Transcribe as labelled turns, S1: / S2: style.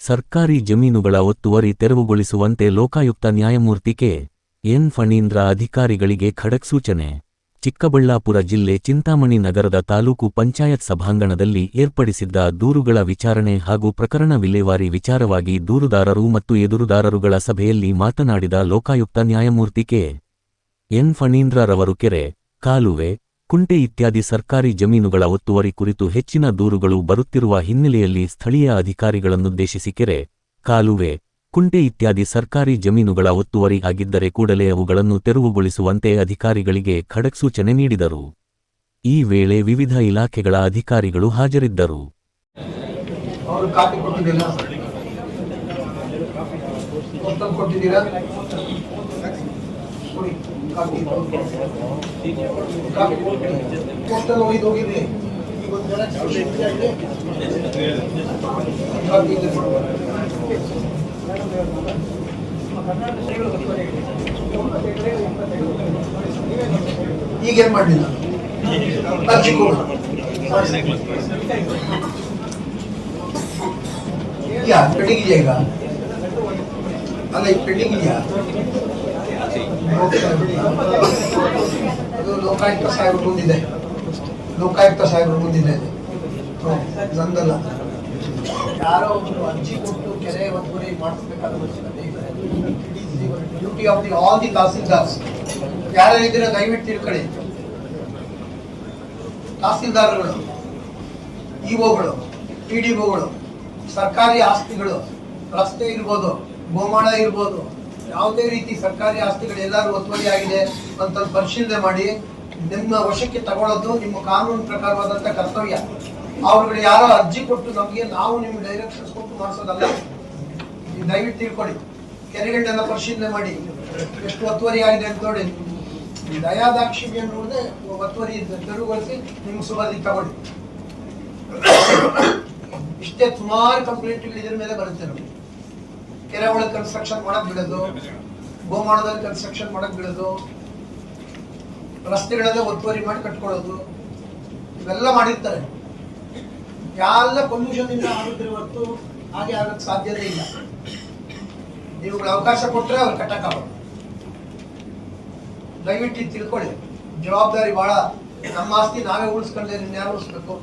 S1: ಸರ್ಕಾರಿ ಜಮೀನುಗಳ ಒತ್ತುವರಿ ತೆರವುಗೊಳಿಸುವಂತೆ ಲೋಕಾಯುಕ್ತ ನ್ಯಾಯಮೂರ್ತಿ ಕೆ. ಎನ್. ಫಣೀಂದ್ರ ಅಧಿಕಾರಿಗಳಿಗೆ ಖಡಕ್ ಸೂಚನೆ. ಚಿಕ್ಕಬಳ್ಳಾಪುರ ಜಿಲ್ಲೆ ಚಿಂತಾಮಣಿ ನಗರದ ತಾಲೂಕು ಪಂಚಾಯತ್ ಸಭಾಂಗಣದಲ್ಲಿ ಏರ್ಪಡಿಸಿದ್ದ ದೂರುಗಳ ವಿಚಾರಣೆ ಹಾಗೂ ಪ್ರಕರಣ ವಿಲೇವಾರಿ ವಿಚಾರವಾಗಿ ದೂರುದಾರರು ಮತ್ತು ಎದುರುದಾರರುಗಳ ಸಭೆಯಲ್ಲಿ ಮಾತನಾಡಿದ ಲೋಕಾಯುಕ್ತ ನ್ಯಾಯಮೂರ್ತಿ ಕೆ. ಎನ್. ಫಣೀಂದ್ರರವರು ಕೆರೆ, ಕಾಲುವೆ ಕುಂಟೆ ಇತ್ಯಾದಿ ಸರ್ಕಾರಿ ಜಮೀನುಗಳ ಒತ್ತುವರಿ ಕುರಿತು ಹೆಚ್ಚಿನ ದೂರುಗಳು ಬರುತ್ತಿರುವ ಹಿನ್ನೆಲೆಯಲ್ಲಿ ಸ್ಥಳೀಯ ಅಧಿಕಾರಿಗಳನ್ನುದ್ದೇಶಿಸಿ ಕೆರೆ, ಕಾಲುವೆ, ಕುಂಟೆ ಇತ್ಯಾದಿ ಸರ್ಕಾರಿ ಜಮೀನುಗಳ ಒತ್ತುವರಿ ಆಗಿದ್ದರೆ ಕೂಡಲೇ ಅವುಗಳನ್ನು ತೆರವುಗೊಳಿಸುವಂತೆ ಅಧಿಕಾರಿಗಳಿಗೆ ಖಡಕ್ ಸೂಚನೆ ನೀಡಿದರು. ಈ ವೇಳೆ ವಿವಿಧ ಇಲಾಖೆಗಳ ಅಧಿಕಾರಿಗಳು ಹಾಜರಿದ್ದರು.
S2: ಕೊಡಿ ಕಾಪಿ ಕಾಪಿ ಪೋಸ್ಟಲ್ ಒಯ್ದು ಹೋಗಿರ್ಲಿ ಈಗ ಒಂದು ಜನ ಕಾಪಿ ಇದೆ ಕೊಡು. ಈಗೇನ್ ಮಾಡಲಿಲ್ಲ ಅರ್ಜಿ ಕೊಡು ಇದೆಯಾ ಪೆಂಡಿಂಗ್ ಇದೆಯಾ ಈಗ ಅಲ್ಲ ಈಗ ಪೆಂಡಿಂಗ್ ಇದೆಯಾ ಅದು ಲೋಕಾಯುಕ್ತ ಸಾಹೇಬ್ರ ಮುಂದಿದೆ. ಲೋಕಾಯುಕ್ತ ಸಾಹೇಬ್ರ ಮುಂದಿದೆ ನಂದಲ್ಲ. ಯಾರೋ ಒಬ್ರು ಅರ್ಜಿ ಕೊಟ್ಟು ಕೆರೆ ಒತ್ತುವರಿ ಮಾಡಿಸ್ಬೇಕಾದ duty of the all the ತಹಸೀಲ್ದಾರ್ಸ್. ಯಾರ್ಯಾರಿದ್ದೀರ ದಯವಿಟ್ಟು ತಿಳ್ಕೊಳ್ಳಿ. ತಹಸೀಲ್ದಾರ್ಗಳು ಇಒಗಳು ಪಿ ಡಿ ಒಗಳು, ಸರ್ಕಾರಿ ಆಸ್ತಿಗಳು, ರಸ್ತೆ ಇರ್ಬೋದು ಗೋಮಾಳ ಇರ್ಬೋದು ಯಾವುದೇ ರೀತಿ ಸರ್ಕಾರಿ ಆಸ್ತಿಗಳು ಎಲ್ಲರೂ ಒತ್ತುವರಿ ಆಗಿದೆ ಅಂತ ಪರಿಶೀಲನೆ ಮಾಡಿ ನಿಮ್ಮ ವಶಕ್ಕೆ ತಗೊಳ್ಳೋದು ನಿಮ್ಮ ಕಾನೂನು ಪ್ರಕಾರವಾದಂತ ಕರ್ತವ್ಯ. ಅವ್ರುಗಳು ಯಾರೋ ಅರ್ಜಿ ಕೊಟ್ಟು ನಮಗೆ ನಾವು ನಿಮ್ಗೆ ಡೈರೆಕ್ಷನ್ಸ್ ಕೊಟ್ಟು ಮಾಡಿಸೋದಲ್ಲ. ದಯವಿಟ್ಟು ತಿಳ್ಕೊಳ್ಳಿ. ಕೆರೆಗಳನ್ನೆಲ್ಲ ಪರಿಶೀಲನೆ ಮಾಡಿ. ಎಷ್ಟು ಒತ್ತುವರಿ ಆಗಿದೆ ಅಂತ ನೋಡಿ. ದಯಾದಾಕ್ಷಿಣ್ಯ ನೋಡದೆ ಒತ್ತುವರಿ ತೆರವುಗೊಳಿಸಿ ನಿಮ್ಗೆ ಸುಬದಿ ತಗೊಳ್ಳಿ. ಇಷ್ಟೇ ಸುಮಾರು ಕಂಪ್ಲೇಂಟ್ಗಳು ಇದ್ರ ಮೇಲೆ ಬರುತ್ತೆ ನಮಗೆ. ಕೆರೆ ಒಳಗೆ ಕನ್ಸ್ಟ್ರಕ್ಷನ್ ಮಾಡಕ್ ಬಿಡೋದು, ಗೋಮಾಳದಲ್ಲಿ ಕನ್ಸ್ಟ್ರಕ್ಷನ್ ಮಾಡಕ್ ಬಿಡೋದು, ರಸ್ತೆಗಳಲ್ಲೇ ಒತ್ತುವರಿ ಮಾಡಿ ಕಟ್ಕೊಳ್ಳೋದು, ಇವೆಲ್ಲ ಮಾಡಿರ್ತಾರೆ. ಎಲ್ಲ ಪೊಲ್ಯೂಷನ್ ಇಂದ ಆಗುತ್ತೆ ಹೊರತು ಹಾಗೆ ಆಗಕ್ಕೆ ಸಾಧ್ಯತೆ ಇಲ್ಲ. ನೀವುಗಳ ಅವಕಾಶ ಕೊಟ್ಟರೆ ಅವ್ರು ಕಟ್ಟಕ್ಕಾಗಲ್ಲ. ದಯವಿಟ್ಟು ತಿಳ್ಕೊಳ್ಳಿ. ಜವಾಬ್ದಾರಿ ಬಹಳ. ನಮ್ಮ ಆಸ್ತಿ ನಾವೇ ಉಳಿಸ್ಕೊಂಡ್ರೆ ಯಾರು ಉಳಿಸ್ಬೇಕು?